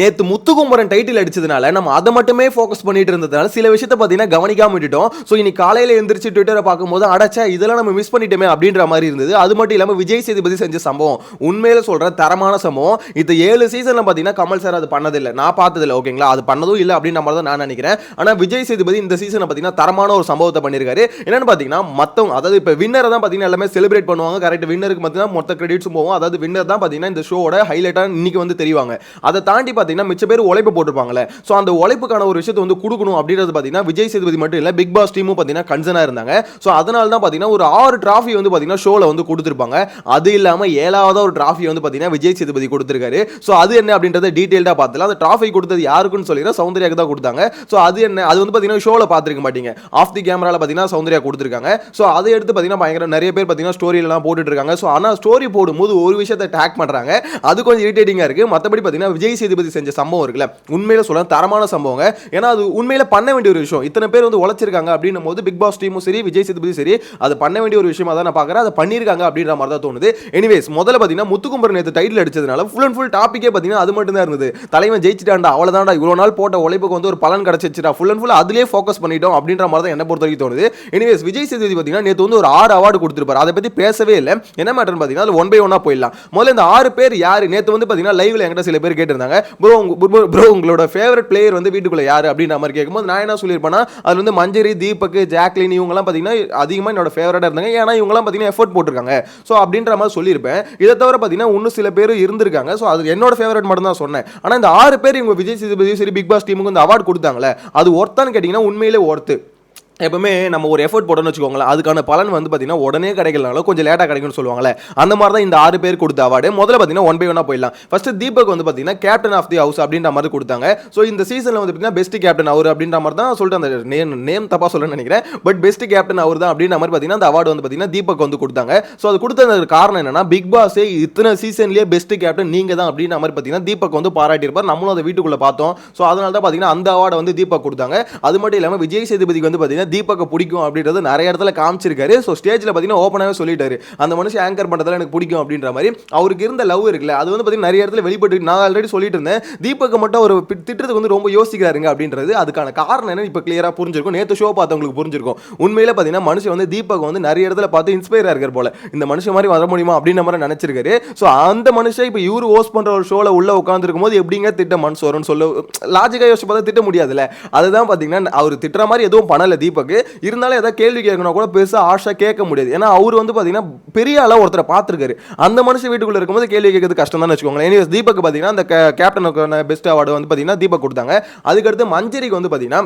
நேத்து முத்துக்குமரன் டைட்டில் அடிச்சதுனால நம்ம அதை மட்டுமே ஃபோக்கஸ் பண்ணிட்டு இருந்ததுனால சில விஷயத்த பார்த்தீங்கன்னா கவனிக்காம விட்டுட்டோம். ஸோ இன்னைக்கு காலையில எந்திரிச்சு ட்விட்டரை பார்க்கும்போது அடைச்சா இதெல்லாம் நம்ம மிஸ் பண்ணிட்டோமே அப்படின்ற மாதிரி இருந்தது. அது மட்டும் இல்லாமல் விஜய் சேதுபதி செஞ்ச சம்பவம் உண்மையில சொல்ற தரமான சம்பவம் இந்த ஏழு சீசன்ல பார்த்தீங்கன்னா கமல் சார் அது பண்ணதில்லை. நான் பார்த்ததில்லை ஓகேங்களா அது பண்ணதும் இல்லை அப்படின்ற மாதிரி தான் நான் நினைக்கிறேன். ஆனால் விஜய் சேதுபதி இந்த சீசனை பார்த்தீங்கன்னா தரமான ஒரு சம்பவத்தை பண்ணியிருக்காரு. என்னன்னு பார்த்தீங்கன்னா மற்றவங்க அதாவது இப்போ வின்னரை தான் பார்த்தீங்கன்னா எல்லாமே செலிப்ரேட் பண்ணுவாங்க. கரெக்ட் வின்னருக்கு பார்த்தீங்கன்னா மொத்த கிரெடிட்ஸும் போகும். அதாவது வின்னர் தான் பார்த்தீங்கன்னா இந்த ஷோவோட ஹைலைட்டாக இன்னைக்கு வந்து தெரிவாங்க. அதை தாண்டி பார்த்தீங்கன்னா மிச்ச பேர் உழைப்பு போட்டிருப்பாங்களே ஸோ அந்த உழைப்புக்கான ஒரு விஷயத்தை வந்து கொடுக்கணும் அப்படின்றது பார்த்தீங்கன்னா விஜய் சேதுபதி மட்டும் இல்லை பிக் பாஸ் டீமும் பார்த்தீங்கன்னா கன்சர்னாக இருந்தாங்க. ஸோ அதனால தான் பார்த்தீங்கன்னா ஒரு ஆறு ட்ராஃபி வந்து பார்த்தீங்கன்னா ஷோவில் வந்து கொடுத்துருப்பாங்க. அது இல்லாமல் ஏழாவது ஒரு ட்ராஃபி வந்து பார்த்தீங்கன்னா விஜய் சேதுபதி கொடுத்துருக்காரு. ஸோ அது என்ன அப்படின்றத டீட்டெயில்டாக பார்த்துல அந்த ட்ராஃபி கொடுத்தது யாருக்குன்னு சொல்லிடுற சௌந்தர்யாக்கு தான் கொடுத்தாங்க. ஸோ அது என்ன அது வந்து பார்த்தீங்கன்னா ஷோவில் பார்த்துருக்க மாட்டீங்க. ஆஃப் தி கேமராவில் பார்த்தீங்கன்னா சௌந்தர்யா கொடுத்துருக்காங்க. ஸோ அதை எடுத்து பார்த்தீங்கன்னா பயங்கர நிறைய பேர் பார்த்தீங்கன்னா ஸ்டோரியிலலாம் போட்டுட்டு இருக்காங்க ஸோ ஆனால் ஸ்டோரி போடும்போது ஒரு விஷயத்தை டேக் பண்ணுறாங்க அது கொஞ்சம் இரிட்டேட்டிங்காக இருக்குது மற்றபடி பார்த்தீங்கன்னா விஜய் சேதுபதி செஞ்ச சம்பவம் இருக்குல்ல உண்மையில சொல்ல தரமான சம்பவங்க. ஏன்னா அது உண்மையில பண்ண வேண்டிய ஒரு விஷயம். இத்தனை பேர் வந்து உழைச்சிருக்காங்க அப்படின்னும் போது பிக் பாஸ் டீமும் சரி விஜய் சேதுபதி சரி அது பண்ண வேண்டிய ஒரு விஷயமா தான் நான் பார்க்குறேன் அதை பண்ணியிருக்காங்க அப்படின்ற மாதிரி தான் தோணுது. எனிவேஸ் முதல்ல பார்த்தீங்கன்னா முத்துக்குமரன் நேற்று டைட்டில் அடிச்சதுனால ஃபுல் அண்ட் ஃபுல் டாப்பிக்கே பார்த்தீங்கன்னா அது மட்டும் தான் இருந்தது. தலைவன் ஜெயிச்சிட்டாண்டா அவ்வளோதான்டா இவ்வளோ நாள் போட்ட உழைப்புக்கு வந்து ஒரு பலன் கிடச்சிச்சுடா ஃபுல் அண்ட் ஃபுல் அதிலே ஃபோக்கஸ் பண்ணிட்டோம் அப்படின்ற மாதிரி தான் என்ன பொறுத்த வரைக்கும் தோணுது. எனிவேஸ் விஜய் சேதுபதி பார்த்தீங்கன்னா நேற்று வந்து ஒரு ஆறு அவார்டு கொடுத்துருப்பாரு. அதை பற்றி பேசவே இல்லை. என்ன மேட்டர்னு பார்த்தீங்கன்னா அது ஒன் பை ஒன்னாக போயிடலாம். முதல்ல இந்த ஆறு பேர் யார்? நேற்று வந்து பார்த்தீங்கன்னா லைவ்ல என்கிட்ட சில பேர் கேட்டிருந்தாங்க. ப்ரோ ப்ரோ உங்களோட ஃபேவரட் பிளேயர் வந்து வீட்டுக்குள்ள யார் அப்படின்ற மாதிரி கேட்கும்போது நான் என்ன சொல்லியிருப்பேன்னா அது வந்து மஞ்சரி தீபக் ஜாக்லின் இவங்கலாம் பார்த்தீங்கன்னா அதிகமாக என்னோட ஃபேவரட்டாக இருந்தாங்க. ஏன்னா இவங்கலாம் பார்த்தீங்கன்னா எஃபோர்ட் போட்டிருக்காங்க. ஸோ அப்படின்ற மாதிரி சொல்லியிருப்பேன். இதை தவிர பார்த்தீங்கன்னா இன்னும் சில பேர் இருந்திருக்காங்க. ஸோ அது என்னோட ஃபேவரட் மட்டும் தான் சொன்னேன். ஆனால் இந்த ஆறு பேர் இவங்க விஜய் சேதுபதி சரி பிக் பாஸ் டீமுக்கு இந்த அவார்டு கொடுத்தாங்களே அது ஒர்த்தான்னு கேட்டிங்கன்னா உண்மையிலே ஒர்த்து எப்பவுமே நம்ம ஒரு எஃபர்ட் போட்டோம்னு வச்சுக்கோங்களேன் அதுக்கான பலன் வந்து பார்த்தீங்கன்னா உடனே கிடைக்கலனாலும் கொஞ்சம் லேட்டாக கிடைக்கும்னு சொல்லுவாங்களே அந்த மாதிரி தான் இந்த ஆறு பேர் கொடுத்த அவார்டு முதல்ல பார்த்தீங்கன்னா ஒன் பை ஒன்னாக போயிடலாம். ஃபர்ஸ்ட் தீபக் வந்து பார்த்தீங்கன்னா கேப்டன் ஆஃப் தி ஹவுஸ் அப்படின்ற மாதிரி கொடுத்தாங்க. ஸோ இந்த சீசனில் வந்து பார்த்தீங்கன்னா பெஸ்ட் கேப்டன் அவர் அப்படின்ற மாதிரி தான் சொல்லிட்டு அந்த நேம் நேம் தப்பாக சொல்லணும்னு நினைக்கிறேன். பட் பெஸ்ட் கேப்டன் அவர் தான் அப்படின்ற மாதிரி பார்த்தீங்கன்னா அந்த அவார்டு வந்து பார்த்தீங்கன்னா தீபக் வந்து கொடுத்தாங்க. ஸோ அது கொடுத்தது காரணம் என்னன்னா பிக் பாஸே இத்தனை சீசன்லேயே பெஸ்ட் கேப்டன் நீங்கள் தான் அப்படின்ற மாதிரி பார்த்தீங்கன்னா தீபக் வந்து பாராட்டியிருப்பார். நம்மளும் அதை வீட்டுக்குள்ளே பார்த்தோம். ஸோ அதனால தான் பார்த்தீங்கன்னா அந்த அவார்டை வந்து தீபக் கொடுத்தாங்க. அது மட்டும் இல்லாமல் விஜய் சேதுபதிக்கு வந்து பார்த்தீங்கன்னா தீபக்கை பிடிக்கும் அப்படின்றது நிறைய இடத்துல காமிச்சிருக்காரு. ஸோ ஸ்டேஜில் பார்த்தீங்கன்னா ஓப்பனாகவே சொல்லிட்டாரு. அந்த மனுஷன் ஆங்கர் பண்ணுறதுல எனக்கு பிடிக்கும் அப்படின்ற மாதிரி அவருக்கு இருந்த லவ் இருக்குல்ல அது வந்து பார்த்தீங்கன்னா நிறைய இடத்துல வெளிப்பட்டு நான் ஆல்ரெடி சொல்லிட்டு இருந்தேன். தீபக்கை மட்டும் அவர் திட்டத்துக்கு வந்து ரொம்ப யோசிக்கிறாருங்க அப்படின்றது அதுக்கான காரணம் என்ன இப்போ கிளியராக புரிஞ்சிருக்கும். நேற்று ஷோ பார்த்தவங்களுக்கு புரிஞ்சிருக்கும். உண்மையில் பார்த்தீங்கன்னா மனுஷன் வந்து தீபக் வந்து நிறைய இடத்துல பார்த்து இன்ஸ்பயராக இருக்கார் போல. இந்த மனுஷன் மாதிரி வர முடியுமா அப்படின்ற மாதிரி நினச்சிருக்காரு. ஸோ அந்த மனுஷன் இப்போ இவர் ஹோஸ்ட் பண்ணுற ஒரு ஷோவில் உள்ளே உட்காந்துருக்கும் போது எப்படிங்க திட்ட மனசு வரும்னு சொல்ல லாஜிக்காக யோசிச்சு பார்த்தா திட்ட முடியாதுல்ல. அதுதான் பார்த்தீங்கன்னா அவர் திட்டுற மாதிரி எதுவும் பண்ணலை தீபக் இருந்தாலும் ஏதாவது கேள்வி கேட்கணும் கூட பெருசாக ஆஷா கேட்க முடியாது. ஏன்னா அவர் வந்து பார்த்தீங்கன்னா பெரிய அளவு ஒருத்தரை பார்த்துருக்காரு. அந்த மனுஷன் வீட்டுக்குள்ளே இருக்கும்போது கேள்வி கேட்கறது கஷ்டம் தான் வச்சுக்கோங்களேன். எனிவேஸ் தீபக் பார்த்தீங்கன்னா அந்த கேப்டனுக்கான பெஸ்ட் அவார்டு வந்து பார்த்தீங்கன்னா தீபக் கொடுத்தாங்க. அதுக்கடுத்து மஞ்சரிக்கு வந்து பார்த்தீங்கன்னா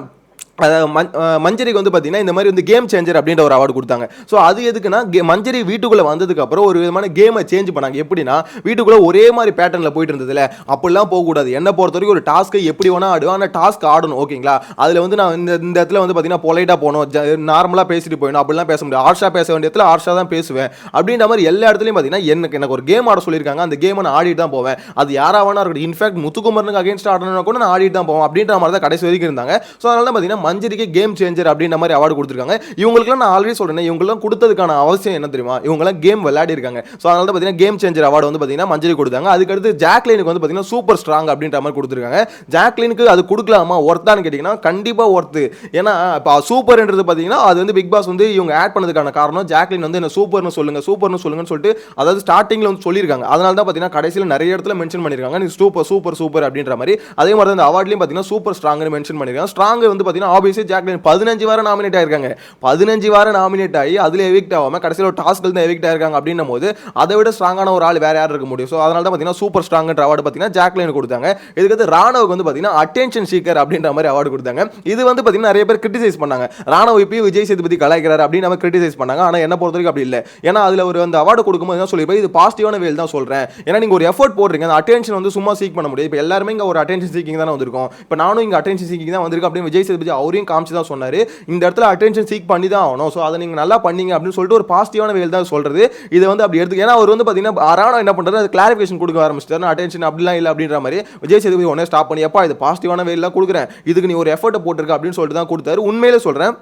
மஞ்சரிக்கு வந்து பார்த்தீங்கன்னா இந்த மாதிரி வந்து கேம் சேஞ்சர் அப்படின்ற ஒரு அவார்டு கொடுத்தாங்க. ஸோ அது எதுக்குன்னா கே- மஞ்சரி வீட்டுக்குள்ளே வந்ததுக்கப்புறம் ஒரு விதமான கேமை சேஞ்ச் பண்ணாங்க. எப்படின்னா வீட்டுக்குள்ளே ஒரே மாதிரி பேட்டர்னில் போயிட்டு இருந்ததுல. அப்படிலாம் போகக்கூடாது. என்ன பொறுத்த வரைக்கும் ஒரு டாஸ்க்கை எப்படி வேணால் ஆடுவேன் ஆனால் டாஸ்க் ஆடணும் ஓகேங்களா? அதில் வந்து நான் இந்த இந்த இடத்துல வந்து பார்த்தீங்கன்னா பொலைட்டாக போகணும் நார்மலாக பேசிட்டு போயிடணும் அப்படிலாம் பேச முடியாது. ஆர்ஷா பேச வேண்டிய இடத்துல ஆர்ஷா தான் பேசுவேன். அப்படின்ற மாதிரி எல்லா இடத்துலையும் பார்த்தீங்கன்னா எனக்கு எனக்கு ஒரு கேம் ஆட சொல்லியிருக்காங்க. அந்த கேமை நான் ஆடிட்டு தான் போவேன். அது யாராவது வேணா இருக்கட்டும். இன்ஃபேக்ட் முத்துக்குமரனுக்கு அகேன்ஸ்ட் ஆடணும்னா கூட நான் ஆடிட்டு தான் போவேன். அப்படின்ற மாதிரி தான் கடைசி வரைக்கும் இருந்தாங்க. ஸோ அதனால தான் பார்த்தீங்கன்னா மஞ்சரிக்கு கேம் சேஞ்சர் அப்படின்ற மாதிரி அவார்டு கொடுத்துருக்காங்க. இவங்களுக்குலாம் நான் ஆல்ரெடி சொல்றேன் இவங்களாம் கொடுத்ததுக்கான அவசியம் என்ன தெரியுமா? இவங்கெல்லாம் கேம் விளையாடி இருக்காங்க. ஸோ அதனால தான் பார்த்தீங்கன்னா கேம் சேஞ்சர் அவார்டு வந்து பார்த்தீங்கன்னா மஞ்சரி கொடுத்தாங்க. அதுக்கடுத்து ஜாக்லினுக்கு வந்து பார்த்தீங்கன்னா சூப்பர் ஸ்ட்ராங் அப்படின்ற மாதிரி கொடுத்துருக்காங்க. ஜாக்லினுக்கு அது கொடுக்கலாமா? ஒர்த்தான்னு கேட்டிங்கன்னா கண்டிப்பாக ஒர்த்து ஏன்னா இப்போ சூப்பர்ன்றது பார்த்தீங்கன்னா அது வந்து பிக் பாஸ் வந்து இவங்க ஆட் பண்ணதுக்கான காரணம். ஜாக்லின் வந்து என்ன சூப்பர்னு சொல்லுங்க சூப்பர்னு சொல்லுங்கன்னு சொல்லிட்டு அதாவது ஸ்டார்டிங்கில் வந்து சொல்லியிருக்காங்க. அதனால தான் பார்த்தீங்கன்னா கடைசியில் நிறைய இடத்துல மென்ஷன் பண்ணியிருக்காங்க. நீ சூப்பர் சூப்பர் சூப்பர் அப்படின்ற மாதிரி. அதே மாதிரி அந்த அவார்ட்லையும் பார்த்தீங்கன்னா சூப்பர் ஸ்ட்ராங்னு மென்ஷன் பண்ணியிருக்காங்க. ஸ்ட்ராங் வந்து பார்த்தீங்கன்னா ஆபியஸ்லி ஜாக்லின் பதினஞ்சு வாரம் நாமினேட் ஆயிருக்காங்க. பதினஞ்சு வாரம் நாமினேட் ஆகி அதில் எவிக்ட் ஆகாமல் கடைசியில் ஒரு டாஸ்க் தான் எவிக்ட் ஆயிருக்காங்க அப்படின்னும் போது அதை விட ஸ்ட்ராங்கான ஒரு ஆள் வேற யார் இருக்க முடியும்? ஸோ அதனால தான் பார்த்தீங்கன்னா சூப்பர் ஸ்ட்ராங்ன்ற அவார்டு பார்த்தீங்கன்னா ஜாக்லின் கொடுத்தாங்க. இதுக்கு ராணுவுக்கு வந்து பார்த்தீங்கன்னா அட்டென்ஷன் சீக்கர் அப்படின்ற மாதிரி அவார்டு கொடுத்தாங்க. இது வந்து பார்த்தீங்கன்னா நிறைய பேர் கிரிட்டிசைஸ் பண்ணாங்க. ராணுவ இப்பயும் விஜய் சேதுபதி கலாய்க்கிறார் அப்படின்னு நம்ம கிரிட்டிசைஸ் பண்ணாங்க. ஆனால் என்ன பொறுத்த வரைக்கும் அப்படி இல்லை. ஏன்னா அதில் ஒரு அந்த அவார்டு கொடுக்கும்போது என்ன சொல்லியிருப்பேன் இது பாசிட்டிவான வேல் தான் சொல்கிறேன் ஏன்னா நீங்கள் ஒரு எஃபோர்ட் போடுறீங்க. அந்த அட்டென்ஷன் வந்து சும்மா சீக் பண்ண முடியாது. இப்போ எல்லாருமே இங்கே ஒரு அட்டென்ஷன் சீக்கிங் தானே வந்திருக்கோம். இப்போ நானும் இங்கே அட்டென்ஷன் சீக்கிங் தான் வந்திருக்கேன் அப்படின்னு விஜய் சேதுபதி அவரையும் காமிச்சு தான் சொன்னார். இந்த இடத்துல அட்டென்ஷன் சீக் பண்ணி தான் ஆகணும். ஸோ அதை நீங்கள் நல்லா பண்ணீங்க அப்படின்னு சொல்லிட்டு ஒரு பாசிட்டிவான வேல் தான் சொல்கிறது இதை வந்து அப்படி எடுத்து ஏன்னா அவர் வந்து பார்த்தீங்கன்னா ராணா என்ன பண்ணுறது அது கிளாரிஃபிகேஷன் கொடுக்க ஆரம்பிச்சிட்டாரு. அட்டென்ஷன் அப்படிலாம் இல்லை அப்படின்ற மாதிரி விஜய் சேதுபதி உடனே ஸ்டாப் பண்ணி எப்பா இது பாசிட்டிவான வேலாம் கொடுக்குறேன். இதுக்கு நீ ஒரு எஃபர்ட்டை போட்டிருக்க அப்படின்னு சொல்லிட்டு தான் கொடுத்தாரு. உண்மையிலே சொல்கிறேன்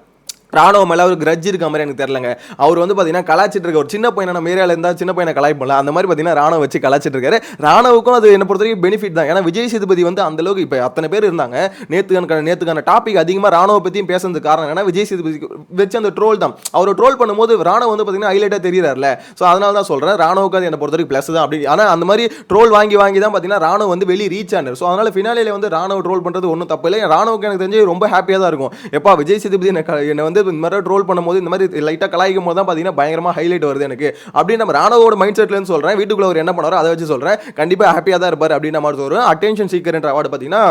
ராணுவ மேலே ஒரு கிரட்ஜ் இருக்க மாதிரி எனக்கு தெரிலங்க அவர் வந்து பார்த்தீங்கன்னா கலாச்சிட்டு இருக்க ஒரு சின்ன பையனை நம்ம ஏரியாவில் இருந்தால் சின்ன பையனை கலாய்ப்போம்ல அந்த மாதிரி பார்த்தீங்கன்னா ராணுவ வச்சு கலாச்சிட்டு இருக்காரு. ராணுவுக்கும் அது என்ன பொறுத்த வரைக்கும் பெனிஃபிட் தான். ஏன்னா விஜய் சேதுபதி வந்து அந்த அளவுக்கு இப்போ அத்தனை பேர் இருந்தாங்க. நேற்றுக்கான நேற்றுக்கான டாபிக் அதிகமாக ராணுவ பற்றியும் பேசுறது காரணம் ஏன்னா விஜய் சேதுபதி வச்சு அந்த ட்ரோல் தான். அவர் ட்ரோல் பண்ணும்போது ராணுவ வந்து பார்த்தீங்கன்னா ஹைலைட்டாக தெரியறாருல. ஸோ அதனால தான் சொல்கிறேன் ராணுவுக்கு அது என்ன பொறுத்த வரைக்கும் ப்ளஸ் தான். அப்படி ஆனால் அந்த மாதிரி ட்ரோல் வாங்கி வாங்கி தான் பார்த்தீங்கன்னா ராணுவ வந்து வெளியே ரீச் ஆனார். ஸோ அதனால் ஃபினாலியில் வந்து ராணுவ ட்ரோல் பண்ணுறது ஒன்றும் தப்பு இல்லை. ராணுவுக்கு எனக்கு தெரிஞ்சு ரொம்ப ஹாப்பியாக தான் இருக்கும். எப்பா விஜய் சேதுபதி என்ன வந்து வந்து இந்த மாதிரி ட்ரோல் பண்ணும்போது இந்த மாதிரி லைட்டாக கலாய்க்கும் போது தான் பார்த்தீங்கன்னா பயங்கரமாக ஹைலைட் வருது எனக்கு. அப்படின்னு நம்ம ராணுவோட மைண்ட் செட்லேருந்து சொல்கிறேன் வீட்டுக்குள்ள அவர் என்ன பண்ணாரோ அதை வச்சு சொல்கிறேன் கண்டிப்பாக ஹாப்பியாக தான் இருப்பார் அப்படின்ற மாதிரி சொல்கிறேன் அட்டென்ஷன் சீக்கர்ன்ற அவார்டு பார்த்தீங்கன்னா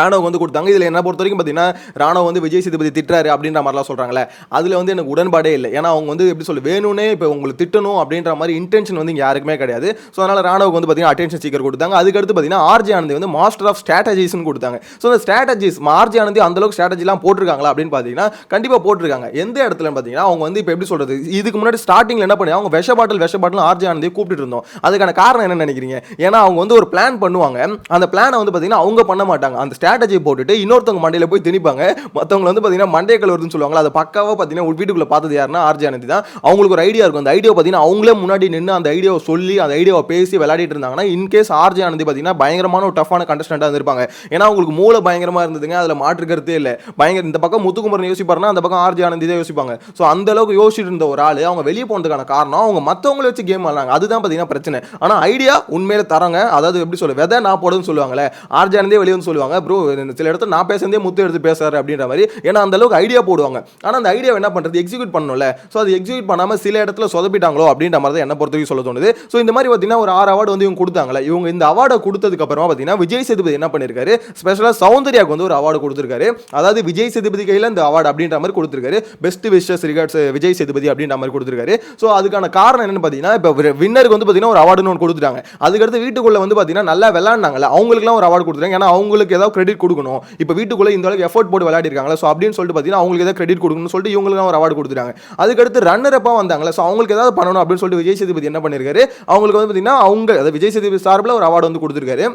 ராணுவ வந்து கொடுத்தாங்க. இதில் என்ன பொறுத்த வரைக்கும் பார்த்தீங்கன்னா ராணுவ வந்து விஜய் சேதுபதி திட்டுறாரு அப்படின்ற மாதிரிலாம் சொல்கிறாங்களே அதில் வந்து எனக்கு உடன்பாடே இல்லை. ஏன்னா அவங்க வந்து எப்படி சொல்லு வேணும்னே இப்போ உங்களுக்கு திட்டணும் அப்படின்ற மாதிரி இன்டென்ஷன் வந்து இங்கே யாருக்குமே கிடையாது. ஸோ அதனால் ராணுவுக்கு வந்து பார்த்தீங்கன்னா அட்டென்ஷன் சீக்கர் கொடுத்தாங்க. அதுக்கடுத்து பார்த்தீங்கன்னா ஆர்ஜி ஆனந்தி வந்து மாஸ்டர் ஆஃப் ஸ்ட்ராட்டஜிஸ்னு கொடுத்தாங்க. ஸோ அந்த ஸ்ட்ராட்டஜிஸ் ஆர்ஜி ஆனந்தி அந்த அளவுக்கு ஸ்ட்ராட்டஜிலாம் போட்டிருக்காங்களா அப்படின்னு பார்த்தீங்கன்னா கண்டிப்பாக போட்டிருக்காங்க. எந்த இடத்துல பார்த்தீங்கன்னா அவங்க வந்து இப்போ எப்படி சொல்கிறது இதுக்கு முன்னாடி ஸ்டார்டிங்கில் என்ன பண்ணி அவங்க விஷ பாட்டில் விஷ பாட்டில் ஆர்ஜி ஆனந்தி கூப்பிட்டு இருந்தோம். அதுக்கான காரணம் என்ன நினைக்கிறீங்க? ஏன்னா அவங்க வந்து ஒரு பிளான் பண்ணுவாங்க. அந்த பிளானை வந்து பார்த்தீங்கன்னா அவங்க பண்ண மாட்டாங்க. அந்த ஸ்ட்ராட்டஜி போட்டுட்டு இன்னொருத்தவங்க மண்டையில் போய் திணிப்பாங்க. மற்றவங்க வந்து பார்த்தீங்கன்னா மண்டே கலவரதுன்னு சொல்லுவாங்களா அதை பக்காவாக பார்த்தீங்கன்னா ஒரு வீட்டுக்குள்ள பார்த்தது யாருன்னா ஆர்ஜி அனந்தி தான். அவங்களுக்கு ஒரு ஐடியா இருக்கும். அந்த ஐடியா பார்த்தீங்கன்னா அவங்களே முன்னாடி நின்று அந்த ஐடியாவை சொல்லி அந்த ஐடியாவை பேசி விளையாடிட்டு இருந்தாங்கன்னா இன்கேஸ் ஆர்ஜி அனந்தி பார்த்தீங்கன்னா பயங்கரமான ஒரு டஃப்பான கண்டஸ்டண்ட்டாக இருந்திருப்பாங்க. ஏன்னா அவங்களுக்கு மூளை பயங்கரமாக இருந்ததுங்க. அதில் மாற்று கருத்தே இல்லை. பயங்கர இந்த பக்கம் முத்துக்குமரன் யோசிப்பாருன்னா அந்த பக்கம் ஆர்ஜி ஆனந்தி தான் யோசிப்பாங்க. ஸோ அந்த அளவுக்கு யோசிச்சுட்டு இருந்த ஒரு ஆள் அவங்க வெளியே போனதுக்கான காரணம் அவங்க மற்றவங்கள வச்சு கேம் ஆடுறாங்க அதுதான் பார்த்தீங்கன்னா பிரச்சனை. ஆனால் ஐடியா உண்மையில தராங்க அதாவது எப்படி சொல்ல விதை நான் போடுன்னு சொல்லுவாங்களே ஆர்ஜி ஆனந்தே வெளியே வந்து சொல்லுவாங்க. ப்ரோ சில இடத்துல நான் பேசுறதே முத்து எடுத்து பேசுறாரு அப்படின்ற மாதிரி. ஏன்னா அந்த அளவுக்கு ஐடியா போடுவாங்க. ஆனால் அந்த ஐடியா என்ன பண்ணுறது எக்ஸிக்யூட் பண்ணணும்ல. ஸோ அது எக்ஸிக்யூட் பண்ணாமல் சில இடத்துல சொதப்பிட்டாங்களோ அப்படின்ற மாதிரி தான் என்ன பொறுத்தவரைக்கும் சொல்ல தோணுது. ஸோ இந்த மாதிரி பார்த்தீங்கன்னா ஒரு ஆறு அவார்டு வந்து இவங்க கொடுத்தாங்களே இவங்க இந்த அவார்டை கொடுத்ததுக்கு அப்புறமா பார்த்தீங்கன்னா விஜய் சேதுபதி என்ன பண்ணியிருக்காரு ஸ்பெஷலாக சௌந்தர்யாவுக்கு வந்து ஒரு அவார்டு கொடுத்துருக்காரு. அதாவது விஜய் சேதுபதி கையில் இந்த அவார்டு அப்படின்ற மாதிரி கொடுத்துருக்காரு. Best wishes regards Vijay Sethupathi அப்படின்ற மாதிரி கொடுத்துருக்காரு. ஸோ அதுக்கான காரணம் என்னன்னு பார்த்தீங்கன்னா இப்போ வின்னருக்கு வந்து பார்த்தீங்கன்னா ஒரு அவார்டுன்னு ஒன்று கொடுத்துட்டாங்க. அதுக்கடுத்து வீட்டுக்குள்ளே வந்து பார்த்தீங்கன்னா நல்லா விளாண்டாங்கல்ல அவங்களுக்குலாம் ஒரு அவார்டு கொடுத்துருக்காங்க ஏன்னா அவங்களுக்கு ஏதாவது கிரெடிட் கொடுக்கணும். இப்போ வீட்டுக்குள்ள இந்த அளவுக்கு எஃபோர்ட் போட்டு விளையாடிருக்காங்க ஸோ அப்படின்னு சொல்லிட்டு பார்த்தீங்கன்னா அவங்களுக்கு ஏதாவது கிரெடிட் கொடுக்கணும்னு சொல்லிட்டு இவங்களுக்கு ஒரு அவார்டு கொடுத்துட்டாங்க. அதுக்கடுத்து ரன்னர் அப்பா வந்தாங்களா ஸோ அவங்களுக்கு ஏதாவது பண்ணணும் அப்படின்னு சொல்லிட்டு விஜய் சேதுபதி என்ன பண்ணியிருக்காரு அவங்களுக்கு வந்து பார்த்தீங்கன்னா அவங்க அதாவது விஜய் சேதுபதி சார்பில் ஒரு அவார்டு வந்து கொடுத்துருக்காரு.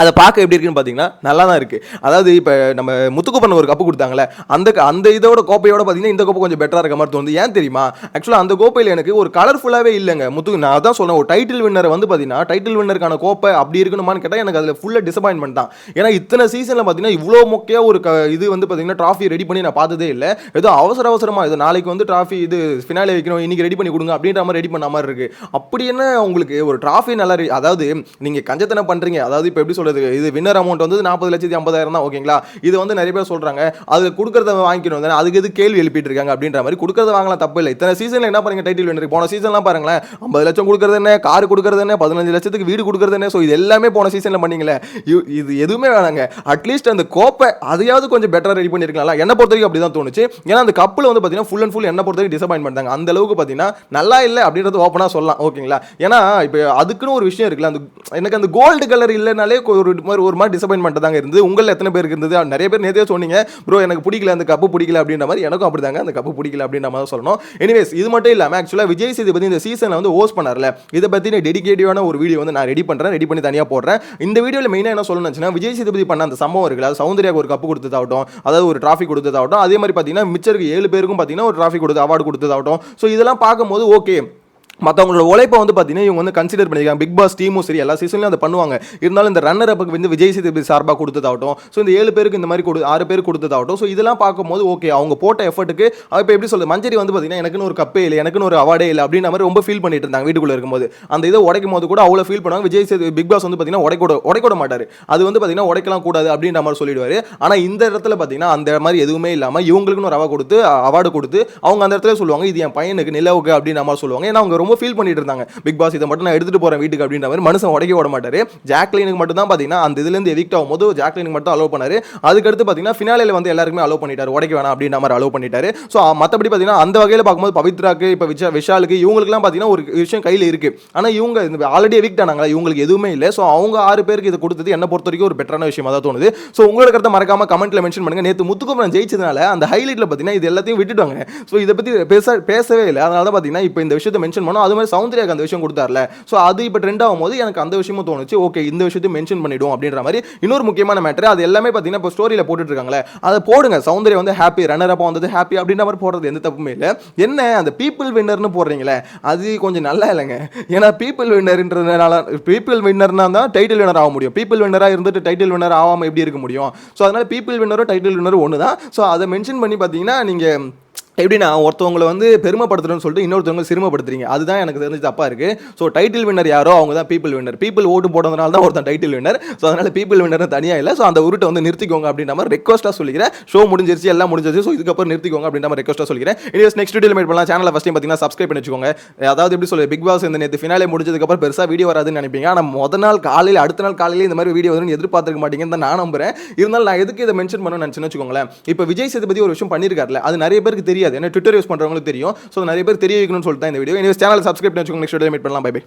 அதை பார்க்க எப்படி இருக்குன்னு பார்த்தீங்கன்னா நல்லா தான் இருக்குது அதாவது இப்போ நம்ம முத்துக்குப்பன் ஒரு கப்பு கொடுத்தாங்களே அந்த க- அந்த இதோட கோப்பையோட பார்த்தீங்கன்னா இந்த கோப்பை கொஞ்சம் பெட்டராக இருக்க மாதிரி தோணுது. ஏன் தெரியுமா? ஆக்சுவலாக அந்த கோப்பையில் எனக்கு ஒரு கலர்ஃபுல்லாகவே இல்லைங்க. முத்து நான் அதான் சொன்னேன் ஒரு டைட்டில் வின்னர் வந்து பார்த்தீங்கன்னா டைட்டில் வின்னருக்கான கோப்பை அப்படி இருக்கணுமான்னு கேட்டால் எனக்கு அதில் ஃபுல்லாக டிசப்பாயின்மெண்ட் தான். ஏன்னா இத்தனை சீசனில் பார்த்தீங்கன்னா இவ்வளோ முக்கிய ஒரு க இது வந்து பார்த்தீங்கன்னா ட்ராஃபி ரெடி பண்ணி நான் பார்த்ததே இல்லை. ஏதோ அவசர அவசரமாக இது நாளைக்கு வந்து ட்ராஃபி இது ஃபினாலே வைக்கணும் இன்னைக்கு ரெடி பண்ணி கொடுங்க அப்படின்ற மாதிரி ரெடி பண்ண மாதிரி இருக்கு. அப்படி என்ன உங்களுக்கு ஒரு ட்ராஃபி நல்லா அதாவது நீங்கள் கஞ்சத்தனை பண்ணுறீங்க அதாவது இப்போ எப்படி சொல்கிறது சொல்றது இது வின்னர் அமௌண்ட் வந்து நாற்பது லட்சத்தி ஐம்பதாயிரம் தான் ஓகேங்களா இது வந்து நிறைய பேர் சொல்கிறாங்க அது கொடுக்கறத வாங்கிக்கணும் தானே அதுக்கு எது கேள்வி எழுப்பிட்டு இருக்காங்க அப்படின்ற மாதிரி கொடுக்குறத வாங்கலாம் தப்பு இல்லை. இத்தனை சீசனில் என்ன பண்ணுங்க டைட்டில் வின்னர் போன சீசன்லாம் பாருங்களேன் ஐம்பது லட்சம் கொடுக்குறது என்ன? கார் கொடுக்குறது என்ன? பதினஞ்சு லட்சத்துக்கு வீடு கொடுக்குறது என்ன? ஸோ இது எல்லாமே போன சீசனில் பண்ணீங்களே இது எதுவுமே வேணாங்க. அட்லீஸ்ட் அந்த கோப்பை அதையாவது கொஞ்சம் பெட்டராக ரெடி பண்ணியிருக்கலாம் என்ன பொறுத்த வரைக்கும் அப்படி தான் தோணுச்சு. ஏன்னா அந்த கப்பில் வந்து பார்த்தீங்கன்னா ஃபுல் அண்ட் ஃபுல் என்ன பொறுத்த வரைக்கும் டிசப்பாயின் பண்ணாங்க அந்த அளவுக்கு பார்த்தீங்கன்னா நல்லா இல்லை அப்படின்றது ஓப்பனாக சொல்லலாம் ஓகேங்களா ஏன்னா இப்போ அதுக்குன்னு ஒரு விஷயம் இருக்குல்ல அந்த எனக்கு அந்த கோல்டு கலர் இல்லைனாலே ஒரு மாதிரி ஒரு மாதிரி டிசப்பாயின்மெண்ட் தாங்க இருந்தது. உங்களில் எத்தனை பேருக்கு இருந்தது? நிறைய பேர் நேற்றே சொன்னீங்க ப்ரோ எனக்கு பிடிக்கல அந்த கப்பு பிடிக்கல அப்படின்ற மாதிரி எனக்கும் அப்படி தாங்க அந்த கப்பு பிடிக்கல அப்படின்ற மாதிரி சொல்லணும். எனிவேஸ் இது மட்டும் இல்லாமல் ஆக்சுவலாக விஜய் சேதுபதி இந்த சீசனில் வந்து ஹோஸ்ட் பண்ணார்ல. இதை பற்றி டெடிகேட்டிவான ஒரு வீடியோ வந்து நான் ரெடி பண்ணுறேன் ரெடி பண்ணி தனியாக போடுறேன். இந்த வீடியோவில் மெயினாக என்ன சொல்லணும்னா விஜய் சேதுபதி பண்ண அந்த சம்பவம் இருக்குல்ல அது சௌந்தர்யாவுக்கு ஒரு கப்பு கொடுத்ததாகட்டும் அதாவது ஒரு டிராஃபி கொடுத்ததாகட்டும் அதே மாதிரி பார்த்தீங்கன்னா மிச்சருக்கு ஏழு பேருக்கும் பார்த்தீங்கன்னா ஒரு டிராஃபி கொடுத்து அவார்டு கொடுத்ததாகட்டும். ஸோ இதெல்லாம் பார்க்கும்போது ஓகே மற்றவங்களோட உழைப்பை வந்து பார்த்தீங்கன்னா இவங்க வந்து கன்சிடர் பண்ணியிருக்காங்க. பிக் பாஸ் டீமும் சரி எல்லா சீசன்லையும் அதை பண்ணுவாங்க. இருந்தாலும் இந்த ரன்னர் அப்புக்கு வந்து விஜய் சேதுபதி சார்பாக கொடுத்ததாகட்டும் ஸோ இந்த ஏழு பேருக்கு இந்த மாதிரி கொடு ஆறு பேர் கொடுத்ததாகட்டும் ஸோ இதெல்லாம் பார்க்கும்போது ஓகே அவங்க போட்ட எஃபர்ட்டுக்கு இப்போ எப்படி சொல்லுது மஞ்சரி வந்து பார்த்தீங்கன்னா எனக்குன்னு ஒரு கப்பே இல்லை எனக்குன்னு ஒரு அவார்டே இல்லை அப்படின்ற மாதிரி ரொம்ப ஃபீல் பண்ணிட்டு இருந்தாங்க வீட்டுக்குள்ளே இருக்கும்போது. அந்த இதை உடைக்கும் போது கூட அவ்வளோ ஃபீல் பண்ணுவாங்க. விஜய் சேது பிக் பாஸ் வந்து பார்த்தீங்கன்னா உடைக்கூட உடைக்கூட மாட்டார். அது வந்து பார்த்தீங்கன்னா உடைக்கலாம் கூடாது அப்படின்ற மாதிரி சொல்லிடுவார். ஆனால் இந்த இடத்துல பார்த்தீங்கன்னா அந்த மாதிரி எதுவுமே இல்லாமல் இவங்களுக்குன்னு ஒரு அவார்டு கொடுத்து அவார்டு கொடுத்து அவங்க அந்த இடத்துல சொல்லுவாங்க இது என் பையனுக்கு நிலவுக்கு அப்படின்ற மாதிரி சொல்லுவாங்க. ஏன்னா அவங்க ரொம்ப ஃபீல் பண்ணிட்டு இருந்தாங்க பிக் பாஸ் இதை மட்டும் நான் எடுத்துட்டு போறேன் வீட்டுக்கு அப்படின்ற மாதிரி மனுஷன் உடைக்க விட மாட்டாரு. ஜாக்லினுக்கு மட்டும் தான் பார்த்தீங்கன்னா அந்த இதுலேருந்து எவிக்ட் ஆகும்போது ஜாக்லினுக்கு மட்டும் அலோவ் பண்ணாரு. அதுக்கடுத்து பார்த்தீங்கன்னா ஃபினாலில் வந்து எல்லாருக்குமே அலோவ் பண்ணிட்டாரு. உடைக்க வேணாம் அப்படின்ற மாதிரி அலோவ் பண்ணிட்டாரு. ஸோ மற்றபடி பார்த்தீங்கன்னா அந்த வகையில் பார்க்கும்போது பவித்ராக்கு இப்போ விஷா விஷாலுக்கு இவங்களுக்குலாம் பார்த்தீங்கன்னா ஒரு விஷயம் கையில் இருக்கு. ஆனால் இவங்க ஆல்ரெடி எவிக்ட் ஆனாங்களா? இவங்களுக்கு எதுவுமே இல்லை. ஸோ அவங்க ஆறு பேருக்கு இது கொடுத்தது என்ன பொறுத்த வரைக்கும் ஒரு பெட்டரான விஷயமா தான் தோணுது. ஸோ உங்களோட கருத்தை மறக்காம கமெண்ட்ல மென்ஷன் பண்ணுங்க. நேற்று முத்துக்குமரன் ஜெயிச்சதுனால அந்த ஹைலைட்ல பார்த்தீங்கன்னா இது எல்லாத்தையும் விட்டுட்டாங்க. ஸோ இதை பற்றி பேச பேசவே இல்லை. அதனால தான் பார்த்தீங்கன்னா இப்போ இந்த விஷயத்தை மென்ஷன் பண்ணோம். சொன்னோம் அது மாதிரி சௌந்தர்யாக்கு அந்த விஷயம் கொடுத்தார்ல. ஸோ அது இப்போ ட்ரெண்ட் ஆகும்போது எனக்கு அந்த விஷயமும் தோணுச்சு. ஓகே இந்த விஷயத்தையும் மென்ஷன் பண்ணிடும் அப்படின்ற மாதிரி இன்னொரு முக்கியமான மேட்டர் அது எல்லாமே பார்த்தீங்கன்னா இப்போ ஸ்டோரியில் போட்டுட்டு இருக்காங்களே அதை போடுங்க. சௌந்தர்யா வந்து ஹாப்பி ரன்னர் அப்பா வந்தது ஹாப்பி அப்படின்ற மாதிரி போடுறது எந்த தப்புமே இல்லை. என்ன அந்த பீப்புள் வின்னர்னு போடுறீங்களே அது கொஞ்சம் நல்லா இல்லைங்க. ஏன்னா பீப்புள் வின்னர்ன்றதுனால பீப்புள் வின்னர்னா தான் டைட்டில் வின்னர் ஆக முடியும். பீப்புள் வின்னராக இருந்துட்டு டைட்டில் வின்னர் ஆகாமல் எப்படி இருக்க முடியும்? ஸோ அதனால் பீப்புள் வின்னரும் டைட்டில் வின்னரும் ஒன்று தான் ஸோ அதை மென்ஷன் பண்ணி பார்த்தீங்கன்னா நீங்கள் எப்படின்னா ஒருத்தவங்களை வந்து பெருமைப்படுத்துறேன்னு சொல்லிட்டு இன்னொருத்தவங்க சிரமப்படுத்துறீங்க அதுதான் எனக்கு தெரிஞ்சு தப்பா இருக்கு. ஸோ டைட்டில் வின்னர் யாரோ அவங்க தான் பீப்பிள் வின்னர் பீப்பிள் ஓட்டு போடுறதுனால தான் ஒருத்தன் டைட்டில் வின்னர் ஸோ அதனால பீப்பிள் வின்னர் தனியாக இல்லை. ஸோ அந்த உருட்டை வந்து நிறுத்திக்கோங்க அப்படின்ற மாதிரி ரெக்வஸ்ட்டாக சொல்லிக்கிறேன். ஷோ முடிஞ்சிருச்சு எல்லாம் முடிஞ்சிருச்சு. ஸோ இதுக்கப்புறம் நிறுத்திக்கோங்க அப்படின்ற மாதிரி ரெக்வஸ்ட்டாக சொல்லிக்கிறேன். இனிஸ் நெக்ஸ்ட் வீடியோ மேட் பண்ணலாம். சேனலை ஃபஸ்ட் பார்த்தீங்கன்னா சப்ஸ்கிரைப் பண்ணி வச்சுக்கோங்க. அதாவது எப்படி சொல்லு பிக் பாஸ் இந்த நேற்று ஃபினாலே முடிஞ்சதுக்கப்புறம் பெருசாக வீடியோ வராதுன்னு நினைப்பீங்க. ஆனால் முதல் நாள் காலையில் அடுத்த நாள் காலையில் இந்த மாதிரி வீடியோ வரும்னு எதிர்பார்த்துக்க மாட்டீங்கன்னு தான் நான் நம்புறேன். இருந்தாலும் நான் எதுக்கு இதை மென்ஷன் பண்ணணும்னு நினச்சுன்னு வச்சுக்கோங்களேன். இப்போ விஜய் சேதுபதி ஒரு விஷயம் பண்ணியிருக்காருல அது நிறைய பேருக்கு தெரியாது. ஏன்னா ட்விட்டர் யூஸ் பண்ணுறவங்களுக்கு தெரியும். ஸோ நிறைய பேர் தெரிய வைக்கணும்னு சொல்லிட்டு தான் இந்த வீடியோ எனவே சேனல் சப்ஸ்கிரைப் பண்ணி வச்சுக்கோங்க. நெக்ஸ்ட் வீடியோ மீட் பண்ணலாம். Bye bye